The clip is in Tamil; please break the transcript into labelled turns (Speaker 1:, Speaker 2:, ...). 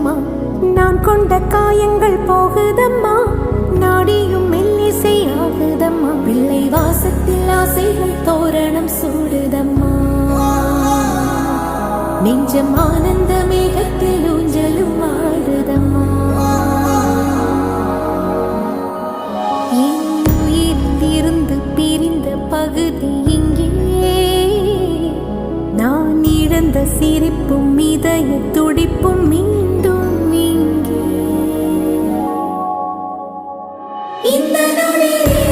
Speaker 1: சொந்தமா நான் கொண்ட காயங்கள் போகுதம்மா? நாடியும் மெல்லிசை ஆகுதம்மா? பிள்ளை வாசத்தில் ஆசைகள் தோரணம் சூடுதம்மா? நெஞ்சம் ஆனந்த மேகத்தில் ஊஞ்சலும் ஆடுதம்மா? என் பிரிந்த பகுதி இங்கே. நான் இழந்த சிரிப்பும் இதய துடிப்பும் மீண்டும் இங்கே. இந்த நொடியே